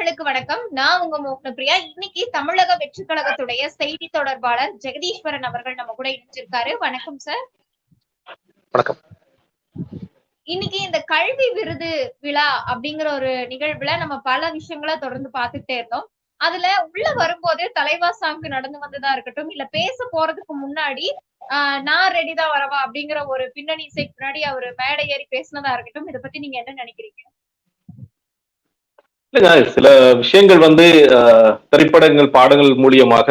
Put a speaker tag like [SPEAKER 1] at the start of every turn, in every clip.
[SPEAKER 1] நேயர்களுக்கு வணக்கம். நான் உங்க மோகனப்பிரியா இன்னைக்கு தமிழக வெற்றி கழகத்துடைய செய்தி தொடர்பாளர் ஜெகதீஸ்வரன் அவர்கள் நம்ம கூட இணைஞ்சிருக்காரு. வணக்கம் சார்.
[SPEAKER 2] வணக்கம்.
[SPEAKER 1] இன்னைக்கு இந்த கல்வி விருது விழா அப்படிங்கிற ஒரு நிகழ்வுல நம்ம பல விஷயங்களை தொடர்ந்து பார்த்துட்டே இருந்தோம். அதுல உள்ள வரும்போது தலைவாசாங்கு நடந்து வந்ததா இருக்கட்டும் இல்ல பேச போறதுக்கு முன்னாடி ஆஹ் நான் ரெடி தான் வரவா அப்படிங்கிற ஒரு பின்னணி இசைக்கு முன்னாடி அவர் மேடை ஏறி பேசினதா இருக்கட்டும் இதை பத்தி நீங்க என்ன நினைக்கிறீங்க?
[SPEAKER 2] இல்லைங்க சில விஷயங்கள் வந்து திரைப்படங்கள் பாடங்கள் மூலியமாக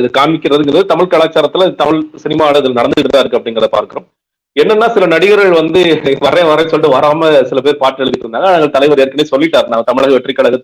[SPEAKER 2] இது காமிக்கிறதுங்கிறது தமிழ் கலாச்சாரத்துல தமிழ் சினிமா இதில் நடந்துகிட்டு தான் இருக்கு அப்படிங்கிறத பார்க்கிறோம். என்னன்னா சில நடிகர்கள் வந்து வரேன் வரேன் சொல்லிட்டு வராம சில பேர் பாட்டு எழுதிட்டு இருந்தாங்க. நாங்கள் தலைவர் ஏற்கனவே சொல்லிட்டாரு. நான் தமிழக வெற்றி கழக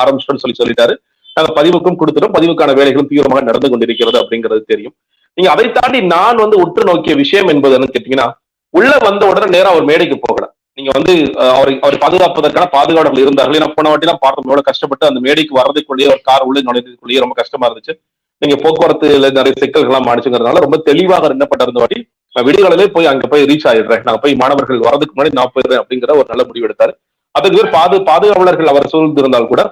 [SPEAKER 2] ஆரம்பிச்சிட்டோம்னு சொல்லி சொல்லிட்டாரு. நாங்கள் பதிவுக்கும் கொடுத்துட்டோம். பதிவுக்கான வேலைகளும் தீவிரமாக நடந்து கொண்டிருக்கிறது அப்படிங்கிறது தெரியும். நீங்க அதை தாண்டி நான் வந்து உற்று நோக்கிய விஷயம் என்பது என்னன்னு கேட்டீங்கன்னா உள்ள வந்த உடனே நேரம் அவர் மேடைக்கு போகல நீங்க வந்து அவரை அவரை பாதுகாப்பதற்கான பாதுகாவலர்கள் இருந்தார்கள். நான் போன வாட்டி பார்த்தோம் எவ்வளவு கஷ்டப்பட்டு அந்த மேடைக்கு வர்றதுக்குள்ளேயே ஒரு கார் உள்ளே நுழைஞ்சதுக்குள்ளேயே ரொம்ப கஷ்டமா இருந்துச்சு. நீங்க போக்குவரத்துல நிறைய சிக்கல்கள்லாம் மாடிச்சுங்கிறதுனால ரொம்ப தெளிவாக என்னப்பட்ட இருந்த வாட்டி. நான் விடுகளிலே போய் அங்க போய் ரீச் ஆயிடுறேன். நான் போய் மாணவர்கள் வரதுக்கு முன்னாடி நான் போயிடுறேன் அப்படிங்கிற ஒரு நல்ல முடிவு எடுத்தாரு. அதுக்கு பேர் பாது பாதுகாவலர்கள் அவர் சூழ்ந்திருந்தால் கூட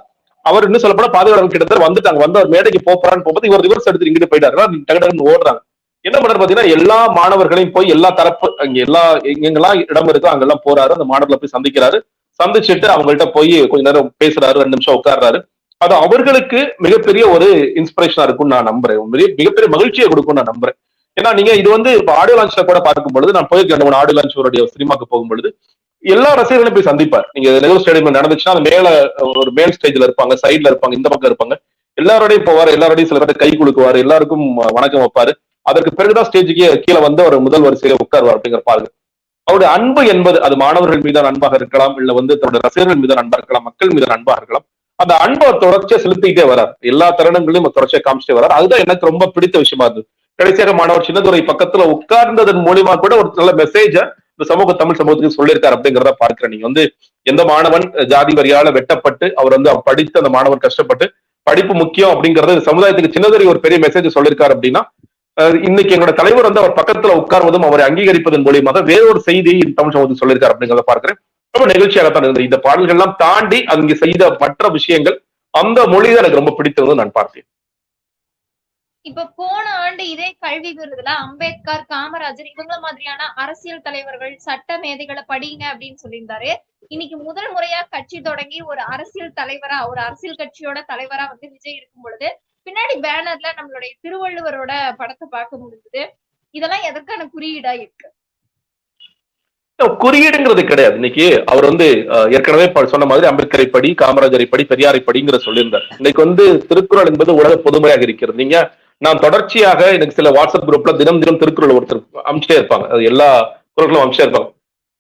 [SPEAKER 2] அவர் இன்னும் சொல்லப்போனா பாதுகாவலர்கள் கிட்டத்தட்ட வந்துட்டாங்க. வந்து அவர் மேடைக்கு போறான்னு போகும்போது இவர் ரிவர்ஸ் எடுத்து இங்கிட்டு போயிட்டாரு. டக்கு டக்குன்னு ஓடுறாங்க. என்ன பண்றாரு பாத்தீங்கன்னா எல்லா மாணவர்களையும் போய் எல்லா தரப்பு அங்க எல்லா எங்கெல்லாம் இடம் இருக்கோ அங்கெல்லாம் போறாரு. அந்த மாணவர்களை போய் சந்திக்கிறாரு. சந்திச்சுட்டு அவங்கள்ட்ட போய் கொஞ்ச நேரம் பேசுறாரு. ரெண்டு நிமிஷம் உட்கார்றாரு. அது அவர்களுக்கு மிகப்பெரிய ஒரு இன்ஸ்பிரேஷனா இருக்கும்னு நான் நம்புறேன். மிகப்பெரிய மகிழ்ச்சியை கொடுக்கும் நான் நம்புறேன். ஏன்னா நீங்க இது வந்து இப்ப ஆடியோ லான்ச்ல கூட பார்க்கும் பொழுது நான் போய் ரெண்டு மூணு ஆடியோ லான்ச் ஒரு சினிமாக்கு போகும் பொழுது எல்லா ரசிகர்களையும் போய் சந்திப்பார். நீங்க நெகர் ஸ்டேடியம் நடந்துச்சுன்னா அந்த மேல ஒரு மேல் ஸ்டேஜ்ல இருப்பாங்க சைட்ல இருப்பாங்க இந்த பக்கம் இருப்பாங்க. எல்லாரோடையும் போவார். எல்லாரோடையும் சில பேர் கை கொடுக்குவார் எல்லாருக்கும் வணக்கம் வைப்பாரு. அதற்கு பிறகுதான் ஸ்டேஜுக்கு கீழே வந்து அவர் முதல் வரிசையில உட்கார்வார் அப்படிங்கிற பாருங்க. அவருடைய அன்பு என்பது அது மாணவர்கள் மீதான அன்பாக இருக்கலாம் இல்ல வந்து தன்னுடைய ரசிகர்கள் மீதான அன்பா இருக்கலாம் மக்கள் மீதான அன்பாக இருக்கலாம். அந்த அன்பை தொடர்ச்சியா செலுத்திக்கிட்டே வரார். எல்லா தருணங்களையும் தொடர்ச்சியா காமிச்சிட்டே வரார். அதுதான் எனக்கு ரொம்ப பிடித்த விஷயமா இருந்தது. கடைசியாக மாணவர் சின்னதுரை பக்கத்துல உட்கார்ந்ததன் மூலியமா கூட ஒரு நல்ல மெசேஜ இந்த சமூக தமிழ் சமூகத்துக்கு சொல்லியிருக்காரு அப்படிங்கிறத பார்க்கிறேன். நீங்க வந்து எந்த மாணவன் ஜாதி வரியால வெட்டப்பட்டு அவர் வந்து படித்து அந்த மாணவன் கஷ்டப்பட்டு படிப்பு முக்கியம் அப்படிங்கறது சமுதாயத்துக்கு சின்னதுரை ஒரு பெரிய மெசேஜ் சொல்லியிருக்காரு அப்படின்னா இன்னைக்கு எங்களோட தலைவர் வந்து அவர் பக்கத்துல உட்கார்வதும் அவரை அங்கீகரிப்பதன் மூலியமாக வேறொரு செய்தியை தமிழ் சமூகத்தில் சொல்லியிருக்காரு அப்படிங்கிறத பார்க்கிறேன். ரொம்ப நிகழ்ச்சியாகத்தான் இருந்தது. இந்த பாடல்கள் எல்லாம் தாண்டி அங்கே செய்த மற்ற விஷயங்கள் அந்த மொழிதான் எனக்கு ரொம்ப பிடித்தது நான் பார்த்தேன்.
[SPEAKER 1] இப்ப போன ஆண்டு இதே கல்வி விருதுல அம்பேத்கர் காமராஜர் இவங்கள மாதிரியான அரசியல் தலைவர்கள் சட்ட மேதைகளை படிங்க அப்படின்னு சொல்லியிருந்தாரு. இன்னைக்கு முதல் முறையா கட்சி தொடங்கி ஒரு அரசியல் தலைவரா ஒரு அரசியல் கட்சியோட தலைவரா வந்து விஜய் இருக்கும் பொழுது பின்னாடி பேனர்ல நம்மளுடைய திருவள்ளுவரோட படத்தை பார்க்க முடிஞ்சது இதெல்லாம் எதற்கான குறியீடா இருக்கு?
[SPEAKER 2] குறியீடுங்கிறது கிடையாது. இன்னைக்கு அவர் வந்து ஏற்கனவே சொன்ன மாதிரி அம்பேத்கரை படி காமராஜரை படி பெரியாரை படிங்கிற சொல்லியிருந்தார். இன்னைக்கு வந்து திருக்குறள் என்பது உலக பொதுமையாக இருக்கிறது. நீங்க நான் தொடர்ச்சியாக எனக்கு சில வாட்ஸ்அப் குரூப்ல தினம் தினம் திருக்குறள் ஒருத்தர் அமிச்சிட்டே இருப்பாங்க. அது எல்லா குரல்களும் அமிச்சிட்டே இருப்பாங்க.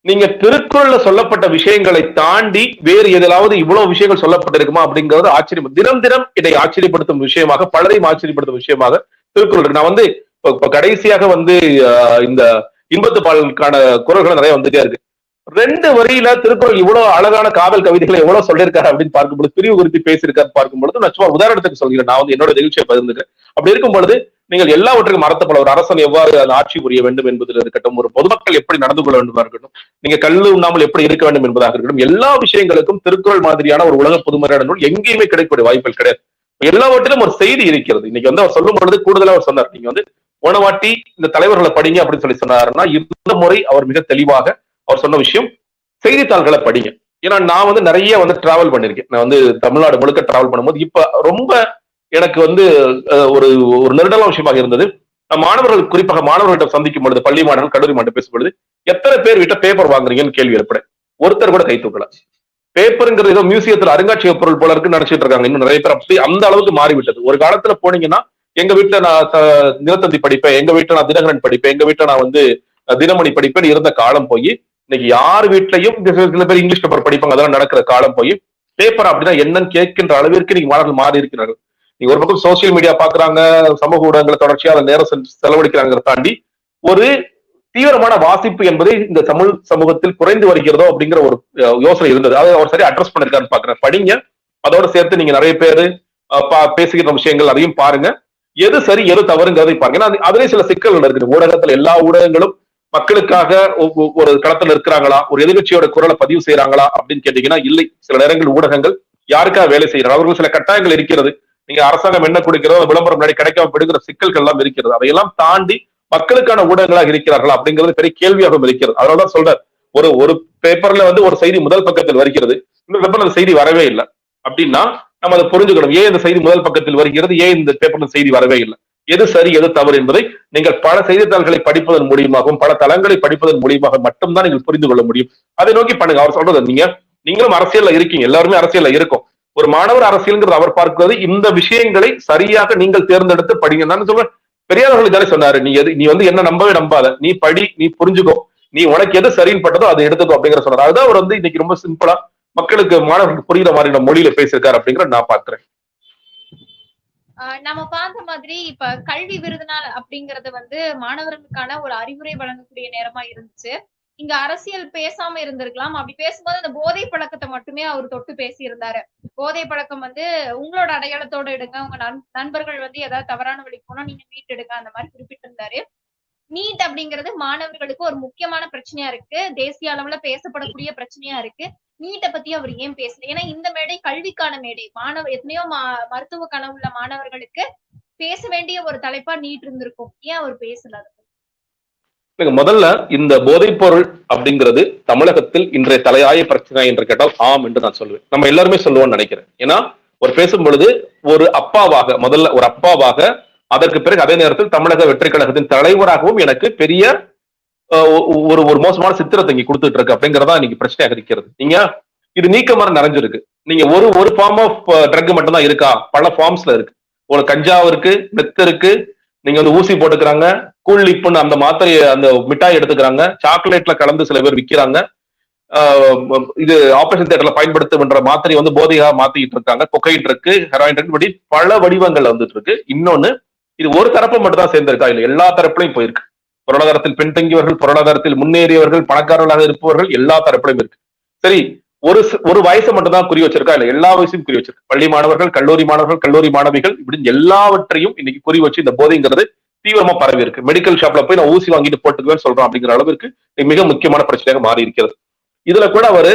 [SPEAKER 2] நீங்க திருக்குறள்ல சொல்லப்பட்ட விஷயங்களை தாண்டி வேறு எதிலாவது இவ்வளவு விஷயங்கள் சொல்லப்பட்டிருக்குமா அப்படிங்கிறது ஆச்சரியம். தினம் தினம் இதை ஆச்சரியப்படுத்தும் விஷயமாக பலரையும் ஆச்சரியப்படுத்தும் விஷயமாக திருக்குறள் இருக்கு. நான் வந்து இப்ப- கடைசியாக வந்து இந்த இன்பத்து பாடலுக்கான குரல்கள் நிறைய வந்துட்டே இருக்கு. ரெண்டு வரியில திருக்குறள் இவ்வளவு அழகான காதல் கவிதைகளை எவ்வளவு சொல்லியிருக்காரு அப்படின்னு பார்க்கும்பொழுது பிரிவு குறித்து பேசியிருக்காரு பார்க்கும்பொழுது நான் சும்மா உதாரணத்துக்கு சொல்கிறேன். நான் வந்து என்னோட நிகழ்ச்சியை பகிர்ந்துக்கிறேன். அப்படி இருக்கும் பொழுது நீங்கள் எல்லாவற்றுக்கும் மறத்தப்பட ஒரு அரசன் எவ்வாறு அந்த ஆட்சி புரிய வேண்டும் என்பதில் இருக்கட்டும் ஒரு பொதுமக்கள் எப்படி நடந்து கொள்ள வேண்டும் இருக்கட்டும் நீங்க கல்லு உண்ணாமல் எப்படி இருக்க வேண்டும் என்பதாக இருக்கட்டும் எல்லா விஷயங்களுக்கும் திருக்குறள் மாதிரியான ஒரு உலக பொதுமறையான நூல் எங்கேயுமே கிடைக்கக்கூடிய வாய்ப்புகள் கிடையாது. எல்லாவற்றிலும் ஒரு செய்தி இருக்கிறது. இன்னைக்கு வந்து அவர் சொல்லும் பொழுது கூடுதலா அவர் சொன்னார். நீங்க வந்து போனவாட்டி இந்த தலைவர்களை படிங்க அப்படின்னு சொல்லி சொன்னாருன்னா இந்த முறை அவர் மிக தெளிவாக அவர் சொன்ன விஷயம் செய்தித்தாள்களை படிங்க. ஏன்னா நான் வந்து நிறைய வந்து டிராவல் பண்ணியிருக்கேன் நான் வந்து தமிழ்நாடு முழுக்க டிராவல் பண்ணும்போது இப்ப ரொம்ப எனக்கு வந்து ஒரு ஒரு நெருடலான விஷயமாக இருந்தது. மாணவர்கள் குறிப்பாக மாணவர்கள்ட்ட சந்திக்கும் பொழுது பள்ளி மாணவர்கள் கல்லூரி மாணவர்கள் பேசும்பொழுது எத்தனை பேர் வீட்டை பேப்பர் வாங்குறீங்கன்னு கேள்வி ஏற்பட ஒருத்தர் கூட கை தூக்கல. பேப்பருங்கிறது ஏதோ மியூசியத்துல அருங்காட்சியக பொருள் போல இருக்குன்னு நினைச்சிட்டு இருக்காங்க. இன்னும் நிறைய பேர் அப்படி அந்த அளவுக்கு மாறிவிட்டது. ஒரு காலத்துல போனீங்கன்னா எங்க வீட்டுல நான் நிலத்தந்தி தினத்தந்தி படிப்பேன் எங்க வீட்டுல நான் தினகரன் படிப்பேன் எங்க வீட்டுல நான் வந்து தினமணி படிப்பேன் இருந்த காலம் போய் இன்னைக்கு யார் வீட்லயும் சில பேர் இங்கிலீஷ் பேப்பர் படிப்பாங்க. அதெல்லாம் நடக்கிற காலம் போய் பேப்பர் அப்படின்னா என்னன்னு கேட்கின்ற அளவிற்கு நீங்க மாணவர்கள் மாறி இருக்கிறார்கள். நீங்க ஒரு பக்கம் சோசியல் மீடியா பாக்குறாங்க சமூக ஊடகங்களை தொடர்ச்சியா அதை நேரம் செல்~ செலவழிக்கிறாங்கிறத தாண்டி ஒரு தீவிரமான வாசிப்பு என்பதை இந்த தமிழ் சமூகத்தில் குறைந்து வருகிறதோ அப்படிங்கிற ஒரு யோசனை இருந்தது. அதை அவர் சரி அட்ரஸ் பண்ணிருக்காருன்னு பாக்குறேன். படிங்க. அதோட சேர்த்து நீங்க நிறைய பேரு பா- பேசுகிற விஷயங்கள் அதையும் பாருங்க. எது சரி எது தவறுங்கிறதை பாருங்க. ஏன்னா அதுலயே சில சிக்கல்கள் இருக்குது. ஊடகத்துல எல்லா ஊடகங்களும் மக்களுக்காக ஒ- ஒரு களத்துல இருக்கிறாங்களா ஒரு எதிர்கட்சியோட குரலை பதிவு செய்யறாங்களா அப்படின்னு கேட்டீங்கன்னா இல்லை. சில நேரங்கள் ஊடகங்கள் யாருக்காக வேலை செய்யறாங்க அவர்கள் சில கட்டாயங்கள் இருக்கிறது. நீங்க அரசாங்கம் என்ன கொடுக்கிறதோ விளம்பரம் முன்னாடி கிடைக்காம போடுகிற சிக்கல்கள் எல்லாம் இருக்கிறது. அதையெல்லாம் தாண்டி மக்களுக்கான ஊடகங்களாக இருக்கிறார்கள்? அப்படிங்கிறது பெரிய கேள்வியாகவும் இருக்கிறது. அதனாலதான் சொல்ற ஒரு ஒரு பேப்பர்ல வந்து ஒரு செய்தி முதல் பக்கத்தில் வருகிறது. இன்னொரு பேப்பர்ல அந்த செய்தி வரவே இல்லை. அப்படின்னா நம்ம அதை புரிஞ்சுக்கணும். ஏன் இந்த செய்தி முதல் பக்கத்தில் வருகிறது? ஏன் இந்த பேப்பர்ல செய்தி வரவே இல்லை? எது சரி எது தவறு என்பதை நீங்கள் பல செய்தித்தாள்களை படிப்பதன் மூலியமாகவும் பல தளங்களை படிப்பதன் மூலியமாக மட்டும்தான் நீங்கள் புரிந்து கொள்ள முடியும். அதை நோக்கி பண்ணுங்க. அவர் சொல்றது நீங்க நீங்களும் அரசியல்ல இருக்கீங்க. எல்லாருமே அரசியல்ல இருக்கும். ஒரு மாணவர் அரசியல்ங்கிறது அவர் பார்க்கிறது இந்த விஷயங்களை சரியாக நீங்கள் தேர்ந்தெடுத்து படிங்க. நான் சொல்றேன் பெரியார்கள் தானே சொன்னாரு நீ எது நீ வந்து என்ன நம்பவே நம்பாத. நீ படி நீ புரிஞ்சுக்கோ. நீ உனக்கு எது சரின்னு பட்டதோ அதை எடுத்துக்கோ அப்படிங்கிற சொன்னார். அதுதான் அவர் வந்து இன்னைக்கு ரொம்ப சிம்பிளா மக்களுக்கு மாணவர்களுக்கு புரியுற மாதிரியான மொழியில பேசியிருக்காரு அப்படிங்கிற நான் பாக்குறேன்
[SPEAKER 1] நம்ம பார்த்த மாதிரி இப்ப கல்வி விருதுநாள் அப்படிங்கறது வந்து மாணவர்களுக்கான ஒரு அறிவுரை வழங்கக்கூடிய நேரமா இருந்துச்சு. இங்க அரசியல் பேசாம இருந்திருக்கலாம். அப்படி பேசும்போது அந்த போதை பழக்கத்தை மட்டுமே அவர் தொட்டு பேசியிருந்தாரு. போதை பழக்கம் வந்து உங்களோட அடையாளத்தோட எடுங்க. உங்க நண்- நண்பர்கள் வந்து ஏதாவது தவறான வழிக்கு போனா நீங்க மீட்டெடுங்க. அந்த மாதிரி குறிப்பிட்டிருந்தாரு. நீட் அப்படிங்கிறது மாணவர்களுக்கு ஒரு முக்கியமான பிரச்சனையா இருக்கு. தேசிய அளவுல பேசப்படக்கூடிய பிரச்சனையா இருக்கு. நீட்டை பத்தி அவர் ஏன் பேசல? ஏன்னா இந்த மேடை கல்விக்கான மேடை. மாணவ எத்தனையோ மா- மருத்துவ கனவுள்ள மாணவர்களுக்கு பேச வேண்டிய ஒரு தலைப்பா நீட் இருந்திருக்கும். ஏன் அவர் பேசல
[SPEAKER 2] முதல்ல இந்த போதைப்பொருள் அப்படிங்கிறது தமிழகத்தில் இன்றைய தலையாய பிரச்சனை என்று கேட்டால் ஆம் என்று நான் சொல்லுவேன். நம்ம எல்லாருமே சொல்லுவோம்னு நினைக்கிறேன். ஏன்னா ஒரு பேசும் பொழுது ஒரு அப்பாவாக முதல்ல ஒரு அப்பாவாக அதற்கு பிறகு அதே நேரத்தில் தமிழக வெற்றி கழகத்தின் தலைவராகவும் எனக்கு பெரிய ஒரு ஒரு மோசமான சித்திரத்தை இங்க கொடுத்துட்டு இருக்கு அப்படிங்கறதா இன்னைக்கு பிரச்சனையாக இருக்கிறது. நீங்க இது நீக்க மரம் நிறைஞ்சிருக்கு. நீங்க ஒரு ஒரு ஃபார்ம் ஆஃப் ட்ரக் மட்டும் தான் இருக்கா? பல ஃபார்ம்ஸ்ல இருக்கு. ஒரு கஞ்சாவும் இருக்கு மெத்து இருக்கு நீங்க வந்து ஊசி போட்டுக்கிறாங்க கூல் லிப்புன்னு அந்த மாத்திரையை அந்த மிட்டாய் எடுத்துக்கிறாங்க சாக்லேட்ல கலந்து சில பேர் விற்கிறாங்க இது ஆபரேஷன் தேட்டர்ல பயன்படுத்துகின்ற மாத்திரை வந்து போதையா மாத்திட்டு இருக்காங்க. கொக்கைன் இருக்கு ஹெராயின் இருக்கு இப்படி பல வடிவங்கள் வந்துட்டு இருக்கு இன்னொன்னு இது ஒரு தரப்பு மட்டும் தான் சேர்ந்திருக்கா? இல்ல எல்லா தரப்புலையும் போயிருக்கு. பொருளாதாரத்தில் பின்தங்கியவர்கள் பொருளாதாரத்தில் முன்னேறியவர்கள் பணக்காரர்களாக இருப்பவர்கள் எல்லா தரப்பிலும் இருக்கு. சரி ஒரு ஒரு வயசை மட்டும் தான் குறி வச்சிருக்கா? இல்ல எல்லா வயசையும் குறி வச்சிருக்கு. பள்ளி மாணவர்கள் கல்லூரி மாணவர்கள் கல்லூரி மாணவிகள் இப்படின்னு எல்லாவற்றையும் இன்னைக்கு குறி வச்சு இந்த போதைங்கிறது தீவிரமா பரவி இருக்கு. மெடிக்கல் ஷாப்ல போய் நான் ஊசி வாங்கிட்டு போட்டுக்குவேன்னு சொல்றோம் அப்படிங்கிற அளவிற்கு இது மிக முக்கியமான பிரச்சனையாக மாறி இருக்கிறது. இதுல கூட அவரு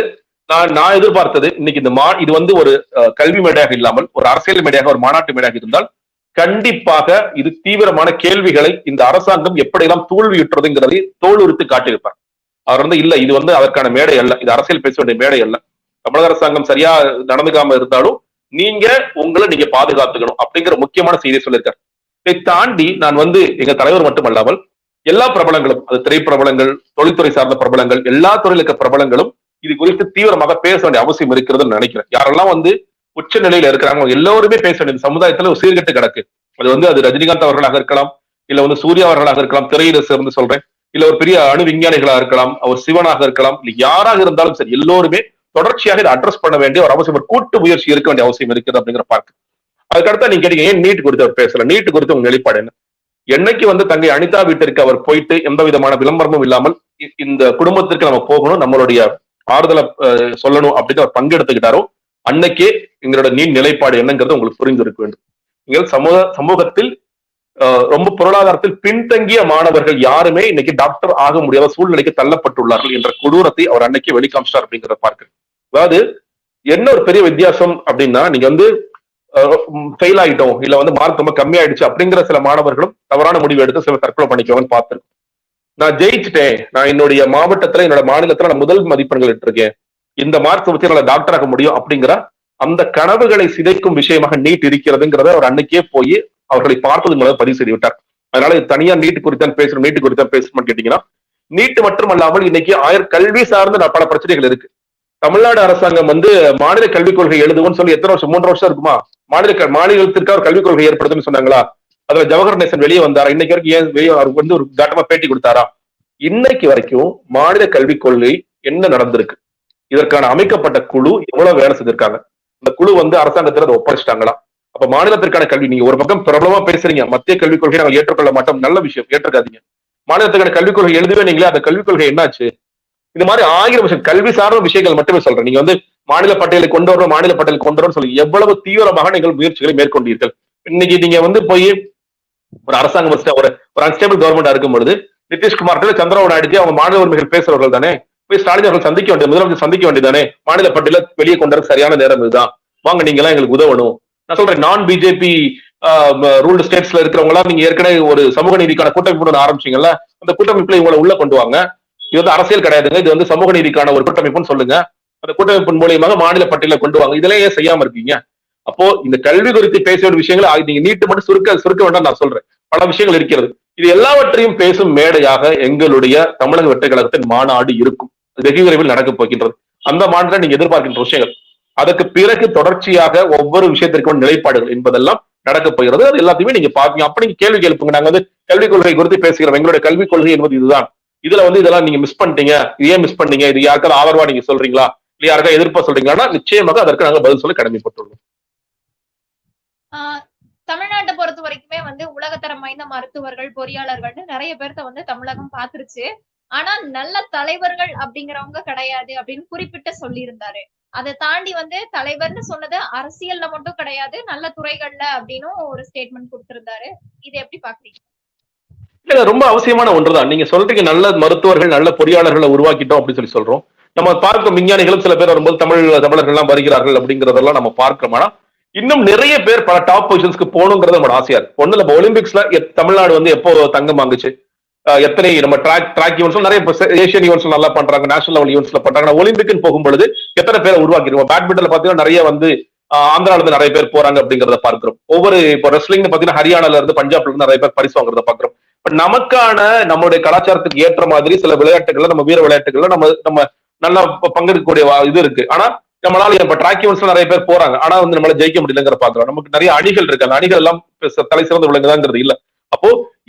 [SPEAKER 2] நான் நான் எதிர்பார்த்தது இன்னைக்கு இந்த மா இது வந்து ஒரு கல்வி மேடையாக இல்லாமல் ஒரு அரசியல் மேடையாக ஒரு மாநாட்டு மேடையாக இருந்தால் கண்டிப்பாக இது தீவிரமான கேள்விகளை இந்த அரசாங்கம் எப்படியெல்லாம் தோல்வியுற்றதுங்கிறதை தோலுறுத்து காட்டியிருப்பார். அவர் வந்து இல்ல இது வந்து அதற்கான மேடை அல்ல. இது அரசியல் பேச வேண்டிய மேடை அல்ல. தமிழக அரசாங்கம் சரியா நடந்துக்காம இருந்தாலும் நீங்க உங்களை நீங்க பாதுகாத்துக்கணும் அப்படிங்கிற முக்கியமான செய்தியை சொல்லியிருக்காரு. இதை தாண்டி நான் வந்து எங்க தலைவர் மட்டுமல்லாமல் எல்லா பிரபலங்களும் அது திரைப்பிரபலங்கள் தொழில்துறை சார்ந்த பிரபலங்கள் எல்லா துறையில இருக்க பிரபலங்களும் இது குறித்து தீவிரமாக பேச வேண்டிய அவசியம் இருக்கிறதுன்னு நினைக்கிறேன். யாரெல்லாம் வந்து உச்ச நிலையில இருக்கிறாங்க. எல்லோருமே பேச வேண்டியது சமுதாயத்துல ஒரு சீர்கெட்டு கிடக்கு. அது வந்து அது ரஜினிகாந்த் அவர்களாக இருக்கலாம் இல்ல வந்து சூர்யா அவர்களாக இருக்கலாம் திரையில சேர்ந்து சொல்றேன். இல்ல ஒரு பெரிய அணு விஞ்ஞானிகளாக இருக்கலாம் அவர் சிவனாக இருக்கலாம் இல்ல யாராக இருந்தாலும் சரி எல்லோருமே தொடர்ச்சியாக இதை அட்ரஸ் பண்ண வேண்டிய ஒரு அவசியம் ஒரு கூட்டு முயற்சி இருக்க வேண்டிய அவசியம் இருக்குது அப்படிங்கிற பார்க்க. அதுக்கடுத்து நீங்க கேட்டீங்க ஏன் நீட் குறித்து அவர் பேசல? நீட் குறித்து உங்க வெளிப்பாடு என்ன? என்னைக்கு வந்து தங்கை அனிதா வீட்டிற்கு அவர் போயிட்டு எந்த விதமான விளம்பரமும் இல்லாமல் இந்த குடும்பத்திற்கு நம்ம போகணும் நம்மளுடைய ஆறுதலை சொல்லணும் அப்படின்னு அவர் பங்கெடுத்துக்கிட்டாரோ அன்னைக்கே எங்களோட நீட் நிலைப்பாடு என்னங்கிறது உங்களுக்கு புரிஞ்சிருக்க வேண்டும். நீங்கள் சமூக சமூகத்தில் ரொம்ப பொருளாதாரத்தில் பின்தங்கிய மாணவர்கள் யாருமே இன்னைக்கு டாக்டர் ஆக முடியாத சூழ்நிலைக்கு தள்ளப்பட்டுள்ளார்கள் என்ற கொடூரத்தை அவர் அன்னைக்கு வெளிக்காமிச்சார் அப்படிங்கிறத பார்க்கிறேன். அதாவது என்ன ஒரு பெரிய வித்தியாசம் அப்படின்னா நீங்க வந்து ஃபெயில் ஆயிட்டோம் இல்ல வந்து மார்க் ரொம்ப கம்மியாயிடுச்சு அப்படிங்கிற சில மாணவர்களும் தவறான முடிவு எடுத்து சில தற்கொலை பண்ணிக்கோங்கன்னு பார்த்திருக்கோம் நான் ஜெயிச்சிட்டேன். நான் என்னுடைய மாவட்டத்துல என்னோட மாநிலத்துல நான் முதல் மதிப்பெண்கள் இருக்கேன் இந்த மார்க் வச்சு என்னால டாக்டர் ஆக முடியும் அப்படிங்கிற அந்த கனவுகளை சிதைக்கும் விஷயமாக நீட் இருக்கிறதுங்கிறத அவர் அன்னைக்கே போய் அவர்களை பார்த்தது மூலம் பதிவு செய்து விட்டார். அதனால தனியா நீட் குறித்தான் பேசணும் நீட் குறித்தான் பேசணும்னு கேட்டீங்கன்னா நீட் மட்டுமல்லாமல் இன்னைக்கு ஆயிரம் கல்வி சார்ந்த பல பிரச்சனைகள் இருக்கு. தமிழ்நாடு அரசாங்கம் வந்து மாநில கல்விக் கொள்கை எழுதுவோம்னு சொல்லி எத்தனை வருஷம் மூன்று வருஷம் இருக்குமா? மாநில மாநிலத்திற்கு அவர் கல்விக் கொள்கை ஏற்படுதுன்னு சொன்னாங்களா? அதுல ஜவஹர் நேசன் வெளியே வந்தாரா? இன்னைக்கு வரைக்கும் ஏன் வெளியே அவருக்கு வந்து ஒரு கட்டமா பேட்டி கொடுத்தாரா? இன்னைக்கு வரைக்கும் மாநில கல்விக் கொள்கை என்ன நடந்திருக்கு? இதற்கான அமைக்கப்பட்ட குழு எவ்வளவு வேலை செஞ்சிருக்காங்க? இந்த குழு வந்து அரசாங்கத்துல அதை ஒப்படைச்சிட்டாங்களா? அப்ப மாநிலத்திற்கான கல்வி நீங்க ஒரு பக்கம் பிரபலமா பேசுறீங்க மத்திய கல்விக் கொள்கையை நாங்கள் ஏற்றுக்கொள்ள மாட்டோம் நல்ல விஷயம் ஏற்றுக்காதீங்க. மாநிலத்துக்கான கல்விக் கொள்கை எழுதுவே நீங்களே அந்த கல்விக் கொள்கை என்னாச்சு? இந்த மாதிரி ஆயிரம் விஷயம் கல்வி சார்ந்த விஷயங்கள் மட்டுமே சொல்றேன். நீங்க வந்து மாநில பட்டியலை கொண்டு வரணும் மாநில பட்டியலை கொண்டு வரணும் சொல்லி எவ்வளவு தீவிரமாக நீங்கள் முயற்சிகளை மேற்கொண்டீர்கள். இன்னைக்கு நீங்க வந்து போய் ஒரு அரசாங்கம் ஒரு ஒரு அன்ஸ்டேபிள் கவர்மெண்டா இருக்கும் பொழுது நிதிஷ்குமார் சந்திரபாபு நாயுடு அவங்க மாநில உரிமைகள் பேசுறவர்கள் தானே? போய் ஸ்டாலின் அவர்கள் சந்திக்க வேண்டியது முதலமைச்சர் சந்திக்க வேண்டியதானே மாநில பட்டியல வெளியே கொண்டு சரியான நேரம் இதுதான். வாங்க நீங்க எல்லாம் எங்களுக்கு உதவணும். நான் சொல்றேன் நான் பிஜேபி ரூல்டு ஸ்டேட்ஸ்ல இருக்கிறவங்க எல்லாம் நீங்க ஏற்கனவே ஒரு சமூக நீதிக்கான கூட்டமைப்பு ஆரம்பிச்சீங்கல்ல? அந்த கூட்டமைப்புல இவங்களை உள்ள கொண்டு வாங்க. இது வந்து அரசியல் கிடையாதுங்க. இது வந்து சமூக நீதிக்கான ஒரு கூட்டமைப்புன்னு சொல்லுங்க. அந்த கூட்டமைப்பின் மூலியமாக மாநில பட்டியல கொண்டு வாங்க. இதெல்லாம் ஏன் செய்யாம இருக்கீங்க? அப்போ இந்த கல்வி குறித்து பேச வேண்டிய விஷயங்களை நீங்க நீட்டு மட்டும் சுருக்க சுருக்க வேண்டாம் நான் சொல்றேன். பல விஷயங்கள் இருக்கிறது. இது எல்லாவற்றையும் பேசும் மேடையாக எங்களுடைய தமிழக வெற்றி கழகத்தின் மாநாடு இருக்கும். வெகு விரைவில் நடக்கப் போகின்றது. அந்த மாநாட்டில் நீங்க எதிர்பார்க்கின்ற விஷயங்கள். அதற்கு பிறகு தொடர்ச்சியாக ஒவ்வொரு விஷயத்திற்கும் நிலைப்பாடுகள் என்பதெல்லாம் நடக்கப் போகிறது. அது எல்லாத்தையுமே நீங்க பாப்பீங்க அப்ப நீங்க கேள்வி கேளுப்புங்க நாங்க வந்து கல்விக் கொள்கை குறித்து பேசுகிறோம். எங்களுடைய கல்விக் கொள்கை என்பது இதுதான். இதுல வந்து இதெல்லாம் நீங்க மிஸ் பண்ணிட்டீங்க. இது ஏன் மிஸ் பண்ணீங்க? இது யாருக்காவது ஆதரவா நீங்க சொல்றீங்களா? இல்ல யாருக்கா எதிர்ப்பா சொல்றீங்களா? நிச்சயமாக அதற்கு நாங்க பதில் சொல்ல கடமைப்பட்டுள்ளோம்.
[SPEAKER 1] ஆஹ் தமிழ்நாட்டை பொறுத்த வரைக்குமே வந்து உலகத்தரம் வாய்ந்த மருத்துவர்கள் பொறியாளர்கள்னு நிறைய பேர்த்த வந்து தமிழகம் பாத்துருச்சு ஆனா நல்ல தலைவர்கள் அப்படிங்கிறவங்க கிடையாது அப்படின்னு குறிப்பிட்டு சொல்லியிருந்தாரு. அதை தாண்டி வந்து தலைவர்னு சொன்னது அரசியல்ல மட்டும் கிடையாது நல்ல துறைகள்ல அப்படின்னு ஒரு ஸ்டேட்மெண்ட் கொடுத்திருந்தாரு. இதை எப்படி பாக்குறீங்க?
[SPEAKER 2] இல்ல ரொம்ப அவசியமான ஒன்றுதான். நீங்க சொல்றீங்க நல்ல மருத்துவர்கள் நல்ல பொறியாளர்களை உருவாக்கிட்டோம் அப்படின்னு சொல்லி சொல்றோம். நம்ம பார்க்கும் விஞ்ஞானிகளும் சில பேர் வரும்போது தமிழ் தமிழர்கள் எல்லாம் வருகிறார்கள் அப்படிங்கறதெல்லாம் நம்ம பார்க்கிறோம். ஆனா இன்னும் நிறைய பேர் பல டாப் பொசிஷன்ஸ்க்கு போகணுங்கிறது நம்மளோட ஆசையா இருக்கு. ஒண்ணு நம்ம ஒலிம்பிக்ஸ்ல தமிழ்நாடு வந்து எப்போ தங்கம் வாங்குச்சு? எத்தனை நம்ம ட்ராக் ட்ராக் ஈவெண்ட்ஸ் நிறைய ஏஷியன் ஈவெண்ட்ஸ் நல்லா பண்றாங்க நேஷனல் லெவல் ஈவெண்ட்ஸ்ல பண்றாங்க. ஒலிம்பிக்னு போகும் பொழுது எத்தனை பேரை உருவாக்கிடுவோம் பேட்மிண்டன்ல பாத்தீங்கன்னா நிறைய வந்து ஆந்திரால இருந்து நிறைய பேர் போறாங்க அப்படிங்கறத பார்க்கிறோம். ஒவ்வொரு இப்போ ரெஸ்லிங் பாத்தீங்கன்னா ஹரியானால இருந்து பஞ்சாப்ல இருந்து நிறைய பேர் பரிசு வாங்குறத பாக்குறோம் இப்ப நமக்கான நம்மளுடைய கலாச்சாரத்துக்கு ஏற்ற மாதிரி சில விளையாட்டுகள்ல நம்ம வீர விளையாட்டுகள்ல நம்ம நம்ம நல்லா பங்கெடுக்கக்கூடிய வா- இது இருக்கு. ஆனா நம்மளால இப்ப ட்ராக் ஈவெண்ட்ஸ்ல நிறைய பேர் போறாங்க. ஆனா வந்து நம்மளால ஜெயிக்க முடியலங்கிற பாக்குறோம் நமக்கு நிறைய அணிகள் இருக்கு. அந்த அணிகள் எல்லாம் தலை சிறந்து விளங்குதாங்கிறது இல்ல.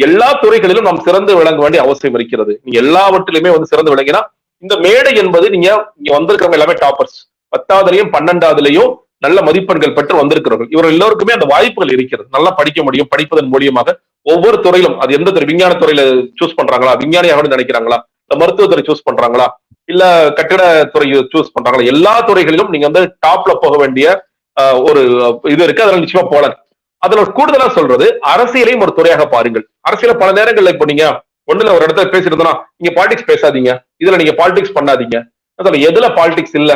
[SPEAKER 2] எல்லா துறைகளிலும் நாம் சிறந்து விளங்க வேண்டிய அவசியம் இருக்கிறது. நீங்க எல்லாவற்றிலுமே வந்து சிறந்து விளங்கினா இந்த மேடை என்பது நீங்க இங்க வந்திருக்கிறவங்க எல்லாமே டாப்பர்ஸ் பத்தாவதுலயும் பன்னெண்டாவதுலயும் நல்ல மதிப்பெண்கள் பெற்று வந்திருக்கிறவர்கள். இவர் எல்லோருக்குமே அந்த வாய்ப்புகள் இருக்கிறது. நல்லா படிக்க முடியும் படிப்பதன் மூலியமாக ஒவ்வொரு துறையிலும் அது எந்த துறை விஞ்ஞான துறையில சூஸ் பண்றாங்களா விஞ்ஞானியாக நினைக்கிறாங்களா இல்ல மருத்துவத்துறை சூஸ் பண்றாங்களா இல்ல கட்டிட துறையை சூஸ் பண்றாங்களா எல்லா துறைகளிலும் நீங்க வந்து டாப்ல போக வேண்டிய ஒரு இது இருக்கு. அதனால நிச்சயமா போல அதுல கூடுதலா சொல்றது அரசியலையும் ஒரு துறையாக பாருங்கள். அரசியல பல நேரங்கள்ல இப்போ நீங்க ஒண்ணுல ஒரு இடத்துல பேசிருந்தோம்னா நீங்க பாலிடிக்ஸ் பேசாதீங்க. இதுல நீங்க பாலிடிக்ஸ் பண்ணாதீங்க. அதுல எதுல பாலிடிக்ஸ் இல்ல?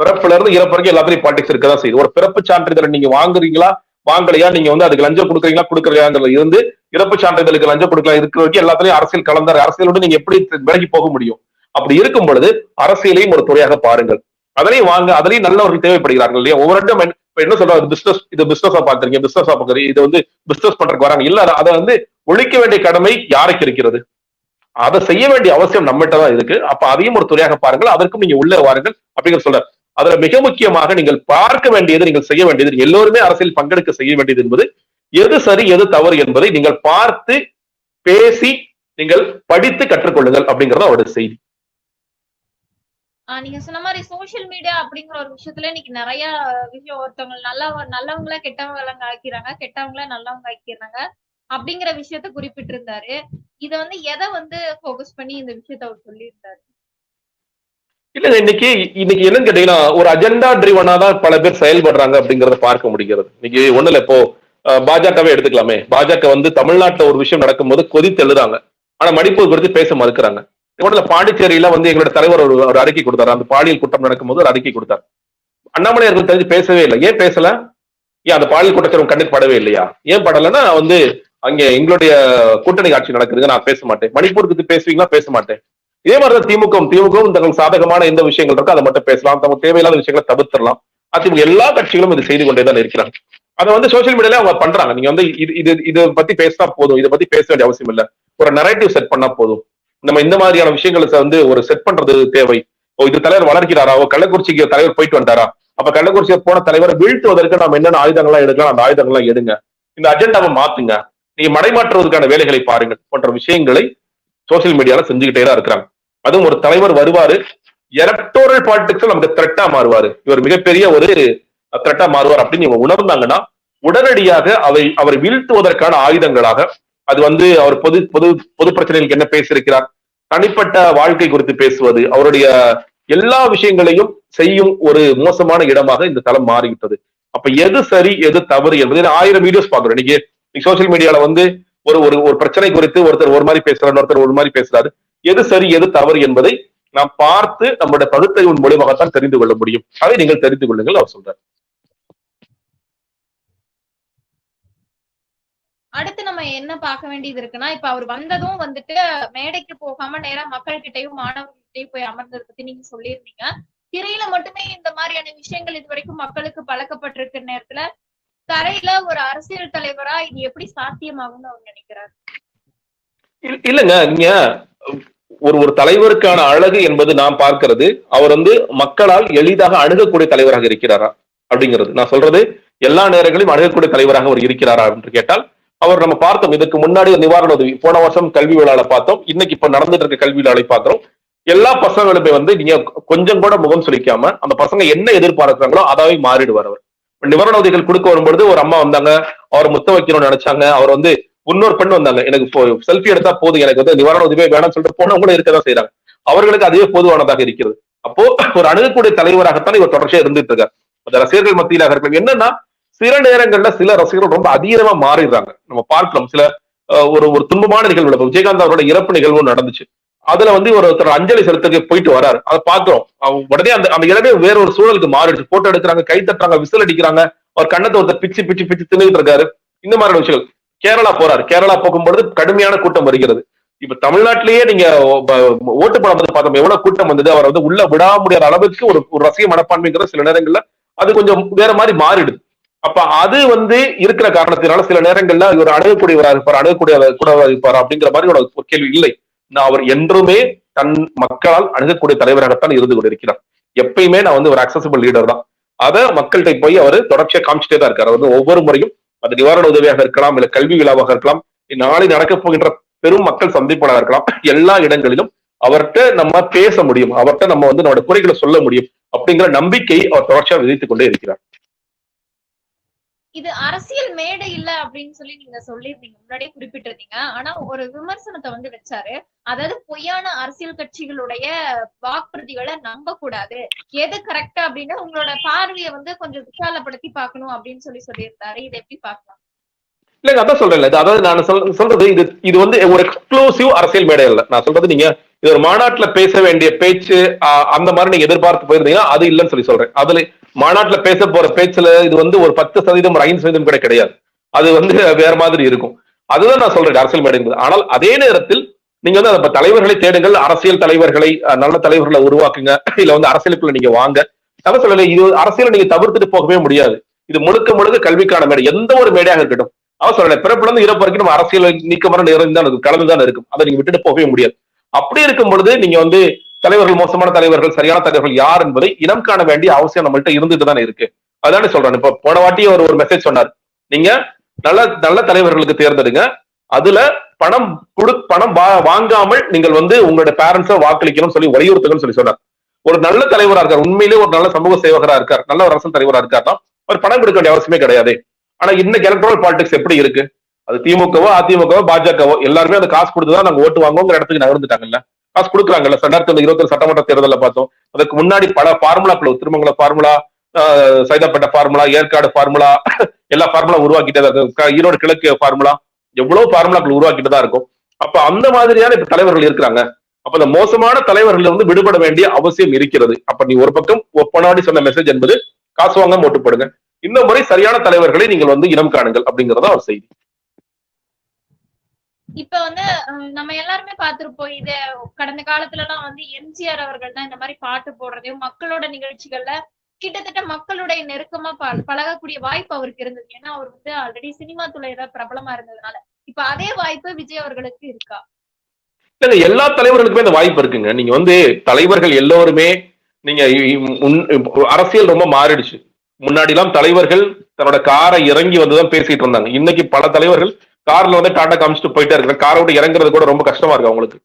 [SPEAKER 2] பிறப்புல இருந்து இறப்பு வரைக்கும் எல்லாத்துலயும் பாலிடிக்ஸ் இருக்கதான் செய்யுது. ஒரு பிறப்பு சான்றிதழ் நீங்க வாங்குறீங்களா? வாங்கலையா? நீங்க வந்து அதுக்கு லஞ்சம் கொடுக்குறீங்களா? கொடுக்குறீங்கிறதுல இருந்து இறப்பு சான்றிதழுக்கு லஞ்சம் கொடுக்கலாம். இருக்கிற வரைக்கும் எல்லாத்துலயும் அரசியல் கலந்தார். அரசியலோடு நீங்க எப்படி விலகி போக முடியும்? அப்படி இருக்கும் பொழுது அரசியலையும் ஒரு துறையாக பாருங்கள். அதனையும் வாங்க அதுலயும் நல்லவர்கள் தேவைப்படுகிறார்கள் இல்லையா? ஒவ்வொரு இப்ப என்ன சொல்றாரு பிசினஸ் இது பிசினஸா பாக்குறீங்க பிசினஸா பாக்குறீங்க இது வந்து பிசினஸ் பண்றதுக்கு வராங்க. இல்ல அதை வந்து ஒழிக்க வேண்டிய கடமை யாருக்கு இருக்கிறது? அதை செய்ய வேண்டிய அவசியம் நம்மகிட்ட தான் இருக்கு. அப்ப அதையும் ஒரு துறையாக பாருங்கள். அதற்கும் நீங்க உள்ளே வாருங்கள். அப்படிங்கிற சொல்றாரு அதுல மிக முக்கியமாக நீங்கள் பார்க்க வேண்டியது நீங்கள் செய்ய வேண்டியது எல்லோருமே அரசியல் பங்கெடுக்க செய்ய வேண்டியது என்பது எது சரி எது தவறு என்பதை நீங்கள் பார்த்து பேசி நீங்கள் படித்து கற்றுக்கொள்ளுங்கள் அப்படிங்கிறது அவருடைய செய்தி.
[SPEAKER 1] நீங்க சொன்ன மாதிரி சோஷியல் மீடியா அப்படிங்கிற ஒரு விஷயத்துல இன்னைக்கு நிறைய விஷயம் ஒருத்தவங்க நல்ல நல்லவங்கள கெட்டவங்க ஆக்கிறாங்க கெட்டவங்கள நல்லவங்க ஆக்கிறாங்க அப்படிங்கிற விஷயத்த குறிப்பிட்டிருந்தாரு. இத வந்து எதை வந்து ஃபோக்கஸ் பண்ணி இந்த விஷயத்த அவர் சொல்லியிருந்தாரு?
[SPEAKER 2] இல்ல இன்னைக்கு இன்னைக்கு என்னன்னு கேட்டீங்கன்னா ஒரு அஜெண்டா ட்ரிவனா தான் பல பேர் செயல்படுறாங்க அப்படிங்கறத பார்க்க முடிகிறது. இன்னைக்கு ஒண்ணுல இப்போ பாஜகவே எடுத்துக்கலாமே. பாஜக வந்து தமிழ்நாட்டுல ஒரு விஷயம் நடக்கும்போது கொதி தெழுதாங்க ஆனா மணிப்பூர் குறித்து பேச மறுக்கிறாங்க. ஒண்ணுல பாண்டிச்சேரியில வந்து எங்களோட தலைவர் ஒரு ஒரு அறிக்கை கொடுத்தாரு. அந்த பாலியல் குற்றம் நடக்கும்போது ஒரு அறிக்கை கொடுத்தார். அண்ணாமலை அவர்கள் தெரிஞ்சு பேசவே இல்லை. ஏன் பேசல? ஏன் அந்த பாலியல் குற்றச்சாட்டு கண்டித்து படவே இல்லையா? ஏன் படலைன்னா வந்து அங்க எங்களுடைய கூட்டணி ஆட்சி நடக்குதுங்க நான் பேச மாட்டேன். மணிப்பூருக்கு பேசுவீங்களா? பேச மாட்டேன். இதே மாதிரிதான் திமுக திமுகவும் தங்களுக்கு சாதகமான எந்த விஷயங்கள் இருக்கோ அதை மட்டும் பேசலாம். தமக்கு தேவையில்லாத விஷயங்களை தவிர்த்திடலாம். அதிமுக எல்லா கட்சிகளும் இது செய்து கொண்டே தான் இருக்கிறாங்க. அதை வந்து சோசியல் மீடியால அவங்க பண்றாங்க. நீங்க வந்து இது இது இதை பத்தி பேசினா போதும். இதை பத்தி பேச வேண்டிய அவசியம் இல்ல. ஒரு நரேட்டிவ் செட் பண்ணா போதும். நம்ம இந்த மாதிரியான விஷயங்களை வந்து ஒரு செட் பண்றது தேவை. ஓ இது தலைவர் வளர்க்கிறாரா? ஓ கள்ளக்குறிச்சிக்கு தலைவர் போயிட்டு வந்தாரா? அப்ப கள்ளக்குறிச்சியை போன தலைவரை வீழ்த்துவதற்கு நம்ம என்னென்ன ஆயுதங்கள்லாம் எடுக்கலாம் அந்த ஆயுதங்கள்லாம் எடுங்க. இந்த அஜெண்டாவை மாத்துங்க. நீங்க மடைமாற்றுவதற்கான வேலைகளை பாருங்கள். போன்ற விஷயங்களை சோசியல் மீடியால செஞ்சுக்கிட்டே தான் இருக்கிறாங்க. அதுவும் ஒரு தலைவர் வருவாரு எலக்டோரல் பாலிடிக்ஸ் நமக்கு த்ரெட்டா மாறுவாரு. இவர் மிகப்பெரிய ஒரு த்ரெட்டா மாறுவார் அப்படின்னு இவங்க உணர்ந்தாங்கன்னா உடனடியாக அவை அவரை வீழ்த்துவதற்கான ஆயுதங்களாக அது வந்து அவர் பொது பொது பொது பிரச்சனைகளுக்கு என்ன பேசியிருக்கிறார்? தனிப்பட்ட வாழ்க்கை குறித்து பேசுவது அவருடைய எல்லா விஷயங்களையும் செய்யும் ஒரு மோசமான இடமாக இந்த தளம் மாறிவிட்டது. அப்ப எது சரி எது தவறு என்பது நான் ஆயிரம் வீடியோஸ் பாக்குறோம் இன்னைக்கு சோசியல் மீடியால வந்து ஒரு ஒரு ஒரு பிரச்சனை குறித்து ஒருத்தர் ஒரு மாதிரி பேசுறாரு ஒருத்தர் ஒரு மாதிரி பேசுறாரு. எது சரி எது தவறு என்பதை நாம் பார்த்து நம்முடைய பகுத்தறிவின் மூலியமாகத்தான் தெரிந்து கொள்ள முடியும். அதை நீங்கள் தெரிந்து கொள்ளுங்கள் அவர் சொல்றார்.
[SPEAKER 1] அடுத்து நம்ம என்ன பார்க்க வேண்டியது இருக்குன்னா இப்ப அவர் வந்ததும் வந்துட்டு மேடைக்கு போகாம நேரா மக்கள் கிட்டயும் போய் அமர்ந்ததை பத்தி நீங்க சொல்லியிருந்தீங்க. திரையில மட்டுமே இந்த மாதிரியான விஷயங்கள் இது வரைக்கும் மக்களுக்கு பழக்கப்பட்டிருக்கிற நேரத்துல தரையில ஒரு அரசியல் தலைவரா இது எப்படி சாத்தியமாகும்னு அவர் நினைக்கிறார்?
[SPEAKER 2] இல்ல- இல்லங்க நீங்க ஒரு ஒரு தலைவருக்கான அழகு என்பது நாம் பார்க்கிறது அவர் வந்து மக்களால் எளிதாக அணுகக்கூடிய தலைவராக இருக்கிறாரா அப்படிங்கிறது. நான் சொல்றது எல்லா நேரங்களிலும் அணுகக்கூடிய தலைவராக அவர் இருக்கிறாரா என்று கேட்டால் அவர் நம்ம பார்த்தோம். இதுக்கு முன்னாடி ஒரு நிவாரண உதவி. போன வருஷம் கல்வி விழால பார்த்தோம். இன்னைக்கு இப்ப நடந்துட்டு இருக்க கல்வி விழாவை பார்க்கிறோம். எல்லா பசங்களுமே வந்து நீங்க கொஞ்சம் கூட முகம் சுளிக்காம அந்த பசங்க என்ன எதிர்பார்க்கிறாங்களோ அதாவே மாறிடுவார் அவர். நிவாரண உதவிகள் கொடுக்க வரும்பொழுது ஒரு அம்மா வந்தாங்க. அவர் முத்த வைக்கணும்னு நினைச்சாங்க. அவர் வந்து இன்னொரு பெண் வந்தாங்க. எனக்கு செல்ஃபி எடுத்தா போதும். எனக்கு வந்து நிவாரண உதவியே வேணாம்னு சொல்லிட்டு போனவங்களும் இருக்கதான் செய்யறாங்க அவர்களுக்கு அதுவே பொதுவானதாக இருக்கிறது. அப்போ ஒரு அணுகக்கூடிய தலைவராகத்தான் இவர் தொடர்ச்சியா இருந்துட்டு இருக்காரு. அந்த ரசிகர்கள் மத்தியிலாக இருக்கலாம் என்னன்னா சில நேரங்கள்ல சில ரசிகர்கள் ரொம்ப அதீதமா மாறிடுறாங்க. நம்ம பார்க்கலாம் சில ஒரு ஒரு துன்பமான நிகழ்வு விஜயகாந்த் அவரோட இறப்பு நிகழ்வு நடந்துச்சு. அதுல வந்து ஒரு ஒருத்தர் அஞ்சலி செலுத்துக்கு போயிட்டு வராரு. அதை பாக்குறோம் உடனே அந்த அந்த இடமே வேற ஒரு சூழலுக்கு மாறிடுச்சு. போட்டோ எடுக்கிறாங்க கை தட்டுறாங்க விசில் அடிக்கிறாங்க. அவர் கண்ணத்தை ஒருத்தர் பிச்சு பிச்சு பிச்சு தின்னுட்டு இருக்காரு. இந்த மாதிரி விஷயங்கள். கேரளா போறாரு. கேரளா போகும்பொழுது கடுமையான கூட்டம் வருகிறது. இப்ப தமிழ்நாட்டிலேயே நீங்க ஓட்டு படம் வந்து பார்த்தோம். எவ்வளவு கூட்டம் வந்தது? அவர் வந்து உள்ள விட முடியாத அளவுக்கு ஒரு ஒரு ரசிக மனப்பான்மைங்கிற சில நேரங்கள்ல அது கொஞ்சம் வேற மாதிரி மாறிடுது. அப்ப அது வந்து இருக்கிற காரணத்தினால சில நேரங்கள்ல இவர் அணுகக்கூடியவராக இருப்பார் அணுகக்கூடிய கூடவராக இருப்பார் அப்படிங்கிற மாதிரி ஒரு கேள்வி இல்லை. நான் அவர் என்றுமே தன் மக்களால் அணுகக்கூடிய தலைவராகத்தான் இருந்து கொண்டிருக்கிறார். எப்பயுமே நான் வந்து ஒரு அக்சசபிள் லீடர் தான். அதை மக்கள்கிட்ட போய் அவர் தொடர்ச்சியா காமிச்சிட்டே தான் இருக்காரு. அவர் வந்து ஒவ்வொரு முறையும் அது நிவாரண உதவியாக இருக்கலாம் இல்ல கல்வி விழாவாக இருக்கலாம் நாளை நடக்க போகின்ற பெரும் மக்கள் சந்திப்பாளராக இருக்கலாம். எல்லா இடங்களிலும் அவர்கிட்ட நம்ம பேச முடியும். அவர்கிட்ட நம்ம வந்து நம்மளோட குறைகளை சொல்ல முடியும் அப்படிங்கிற நம்பிக்கை அவர் தொடர்ச்சியாக விதித்துக் கொண்டே இருக்கிறார்.
[SPEAKER 1] இது அரசியல் மேடை இல்ல அப்படின்னு சொல்லி நீங்க சொல்லியிருந்தீங்க முன்னாடியே குறிப்பிட்டிருந்தீங்க. ஆனா ஒரு விமர்சனத்தை வந்து வச்சாரு. அதாவது பொய்யான அரசியல் கட்சிகளுடைய வாக்குறுதிகளை நம்ப கூடாது எது கரெக்டா அப்படின்னு உங்களோட பார்வையை வந்து கொஞ்சம் விசாலப்படுத்தி பார்க்கணும் அப்படின்னு சொல்லி சொல்லியிருந்தாரு. இதை எப்படி பாக்கலாம்
[SPEAKER 2] இல்லைங்க அதான் சொல்றேன் அதாவது நான் சொல்றது இது இது வந்து ஒரு எக்ஸ்க்ளூசிவ் அரசியல் மேடை இல்ல நான் சொல்றது நீங்க இது ஒரு மாநாட்டுல பேச வேண்டிய பேச்சு அந்த மாதிரி நீங்க எதிர்பார்த்து போயிருந்தீங்கன்னா அது இல்லைன்னு சொல்லி சொல்றேன். அதுல மாநாட்டுல பேச போற பேச்சுல இது வந்து ஒரு பத்து சதவீதம் ஒரு ஐந்து சதவீதம் கூட கிடையாது. அது வந்து வேற மாதிரி இருக்கும். அதுதான் நான் சொல்றேன் அரசியல் மேடை என்பது ஆனால் அதே நேரத்தில் நீங்க வந்து அந்த தலைவர்களை தேடுங்கள் அரசியல் தலைவர்களை நல்ல தலைவர்களை உருவாக்குங்க. இல்ல வந்து அரசியலுக்குள்ள நீங்க வாங்க. நான் சொல்லல இது அரசியலை நீங்க தவிர்த்துட்டு போகவே முடியாது. இது முழுக்க முழுக்க கல்விக்கான மேடை. எந்த ஒரு மேடையாக இருக்கட்டும். அவன் சொல்லல பிறப்புல இருந்து இறப்பு வரைக்கும் நம்ம அரசியல் நீக்கமர நிறைந்து தான் கலந்து தான் இருக்கும். அதை நீங்க விட்டுட்டு போகவே முடியாது. அப்படி இருக்கும் பொழுது நீங்க வந்து தலைவர்கள் மோசமான தலைவர்கள் சரியான தலைவர்கள் யார் என்பதை இனம் காண வேண்டிய அவசியம் நம்மள்ட்ட இருந்துட்டு தானே இருக்கு. அதானே சொல்றேன். இப்ப போன வாட்டி ஒரு ஒரு மெசேஜ் சொன்னார். நீங்க நல்ல நல்ல தலைவர்களுக்கு தேர்ந்தெடுங்க. அதுல பணம் கொடு பணம் வாங்காமல் நீங்கள் வந்து உங்களோட பேரண்ட்ஸை வாக்களிக்கணும் சொல்லி வலியுறுத்துங்கன்னு சொல்லி சொன்னார். ஒரு நல்ல தலைவரா இருக்கார். உண்மையிலேயே ஒரு நல்ல சமூக சேவகரா இருக்கார். நல்ல ஒரு அரசு தலைவரா இருக்காருன்னா அவர் பணம் கொடுக்க வேண்டிய அவசியமே கிடையாது. ஆனா இன்னைக்கு எலக்ட்ரல் பாலிடிக்ஸ் எப்படி இருக்கு? அது திமுகவோ அதிமுகவோ பாஜகவோ எல்லாருமே அந்த காசு கொடுத்துதான் நாங்க ஓட்டு வாங்குவோங்கிற இடத்துக்கு நகர்ந்துட்டாங்கல்ல? காசு கொடுக்குறாங்கல்ல. ரெண்டாயிரத்தி இருபத்தி சட்டமன்ற தேர்தலில் பார்த்தோம். அதுக்கு முன்னாடி பல ஃபார்முலாக்கள் Thirumangalam formula Saidapet formula Yercaud formula எல்லா ஃபார்முலா உருவாக்கிட்டே தான் ஈரோடு கிழக்கு ஃபார்முலா எவ்வளவு ஃபார்முலாக்கள் உருவாக்கிட்டு தான் இருக்கும். அப்ப அந்த மாதிரியான இப்ப தலைவர்கள் இருக்கிறாங்க. அப்ப இந்த மோசமான தலைவர்கள் வந்து விடுபட வேண்டிய அவசியம் இருக்கிறது. அப்ப நீ ஒரு பக்கம் ஒப்பனாடி சொன்ன மெசேஜ் என்பது காசு வாங்காம ஓட்டு போடுங்க. இந்த முறை சரியான தலைவர்களை நீங்கள் வந்து இனம் காணுங்கள் அப்படிங்கறத ஒரு செய்தி.
[SPEAKER 1] இப்ப வந்து நம்ம எல்லாருமே பார்த்திருப்போம். இது கடந்த காலத்துல எல்லாம் வந்து எம்ஜிஆர் அவர்கள் தான் இந்த மாதிரி பாட்டு போடுறதையும் மக்களோட நிகழ்ச்சிகள்ல கிட்டத்தட்ட மக்களுடைய நெருக்கமா ப- பழகக்கூடிய வாய்ப்பு அவருக்கு இருந்தது. ஏன்னா அவர் வந்து ஆல்ரெடி சினிமா துறையில பிரபலமா இருந்ததுனால. இப்ப அதே வாய்ப்பு விஜய் அவர்களுக்கு இருக்கா?
[SPEAKER 2] இல்ல எல்லா தலைவர்களுக்குமே இந்த வாய்ப்பு இருக்குங்க. நீங்க வந்து தலைவர்கள் எல்லோருமே நீங்க முன்- அரசியல் ரொம்ப மாறிடுச்சு. முன்னாடி எல்லாம் தலைவர்கள் தன்னோட காரை இறங்கி வந்துதான் பேசிட்டு இருந்தாங்க. இன்னைக்கு பல தலைவர்கள் கார்ல வந்து டாடா காமிச்சிட்டு போயிட்டே இருக்காங்க காரை விட்டு இறங்குறது கூட ரொம்ப கஷ்டமா இருக்கு அவங்களுக்கு.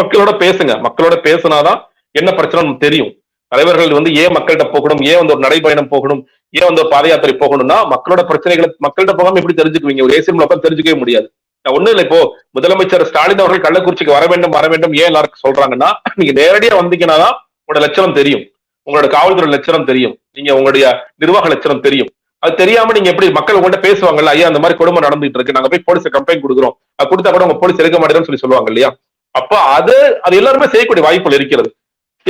[SPEAKER 2] மக்களோட பேசுங்க. மக்களோட பேசுனாதான் என்ன பிரச்சனை தெரியும். தலைவர்கள் வந்து ஏன் மக்கள்கிட்ட போகணும்? ஏன் வந்து ஒரு நடைபயணம் போகணும்? ஏன் வந்து ஒரு பாத யாத்திரை போகணும்னா மக்களோட பிரச்சனைகளை மக்கள்கிட்ட போகாம எப்படி தெரிஞ்சுக்குவீங்க? ஒரு ஏசிஎம்ல உட்காந்து தெரிஞ்சுக்கவே முடியாது. நான் ஒண்ணும் இல்லை இப்போ முதலமைச்சர் ஸ்டாலின் அவர்கள் கள்ளக்குறிச்சிக்கு வர வேண்டும் வர வேண்டும் ஏன் எல்லாருக்கும் சொல்றாங்கன்னா நீங்க நேரடியா வந்தீங்கன்னா தான் உங்களோட லட்சணம் தெரியும். உங்களோட காவல்துறை லட்சணம் தெரியும். நீங்க உங்களுடைய நிர்வாக லட்சணம் தெரியும். அது தெரியாம நீங்க எப்படி மக்கள் உங்கள்கிட்ட பேசுவாங்கல்ல ஐயா அந்த மாதிரி கொடுமை நடந்துட்டு இருக்கு. நாங்க போய் போலீஸ் கம்ப்ளைண்ட் கொடுக்குறோம். அது கொடுத்தா கூட உங்க போலீஸ் எடுக்க மாட்டேன்னு சொல்லி சொல்லுவாங்க இல்லையா? அப்ப அது அது எல்லாருமே செய்யக்கூடிய வாய்ப்புகள் இருக்கிறது.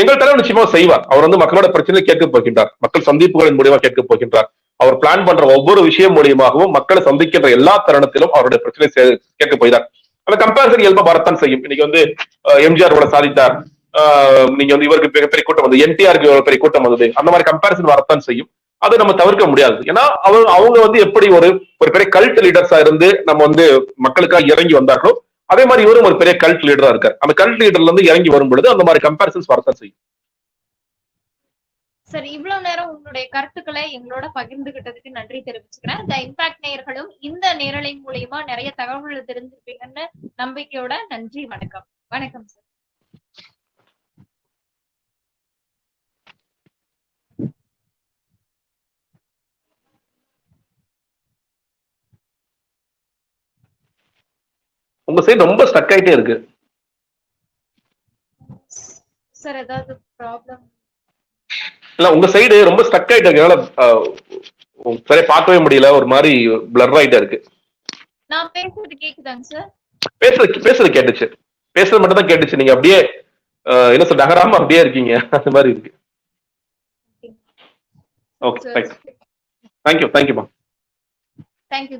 [SPEAKER 2] எங்கள் தலைவர் நிச்சயமா செய்வார். அவர் வந்து மக்களோட பிரச்சனை கேட்க போகின்றார். மக்கள் சந்திப்புகளின் மூலியமா கேட்க போகின்றார். அவர் பிளான் பண்ற ஒவ்வொரு விஷயம் மூலியமாகவும் மக்களை சந்திக்கின்ற எல்லா தருணத்திலும் அவருடைய பிரச்சனை கேட்க போய்தார் அந்த கம்பேரிசன் இயல்பா வரத்தான் செய்யும். இன்னைக்கு வந்து எம்ஜிஆர் கூட சாதித்தார். நீங்க வந்து இவருக்கு பெரிய கூட்டம் வந்தது என்டிஆருக்கு பெரிய கூட்டம் வந்தது. அந்த மாதிரி கம்பேரிசன் வரத்தான் செய்யும். அதை நம்ம தவிர்க்க முடியாது. ஏன்னா அவங்க அவங்க வந்து எப்படி ஒரு ஒரு பெரிய கல்ட் லீடர்ஸா இருந்து நம்ம வந்து மக்களுக்காக இறங்கி வந்தார்களோ அதே மாதிரி இவரும் ஒரு பெரிய கல்ட் லீடரா இருக்கார். அந்த கல்ட் லீடர்ல இருந்து இறங்கி வரும் பொழுது அந்த மாதிரி கம்பேரிசன்ஸ் வரத்தான் செய்யும்.
[SPEAKER 1] சரி இவ்வளவு நேரம் உங்களுடைய கருத்துக்களை எங்களோட பகிர்ந்துகிட்டதுக்கு நன்றி தெரிவிச்சுக்கிறேன். இந்த இம்பாக்ட் நேயர்களும் இந்த நேரலை மூலியமா நிறைய தகவல்கள் தெரிஞ்சிருப்பீங்கன்னு நம்பிக்கையோட நன்றி வணக்கம். வணக்கம் சார்
[SPEAKER 2] உங்க சைடு ரொம்ப ஸ்டக் ஆயிட்டே இருக்கு.
[SPEAKER 1] சார் ஏதாவது ப்ராப்ளம்
[SPEAKER 2] இல்ல உங்க சைடு ரொம்ப ஸ்டக் ஆயிட்டு இருக்கு. என்னால, அஹ், சரியா பார்க்கவே முடியல. ஒரு மாதிரி பிளர் ஆயிட்டே இருக்கு.
[SPEAKER 1] நான் பேசுறது கேக்குதாங்க சார்
[SPEAKER 2] பேசுறது பேசுறது கேட்டுச்சு. பேசுறது மட்டும் தான் கேட்டுச்சு. நீங்க அப்படியே என்ன சொல்ற நகராம அப்படியே இருக்கீங்க. அந்த மாதிரி இருக்கு. ஓகே தேங்க்ஸ் தேங்க்யூ தேங்க்யூமா
[SPEAKER 1] தேங்க்யூ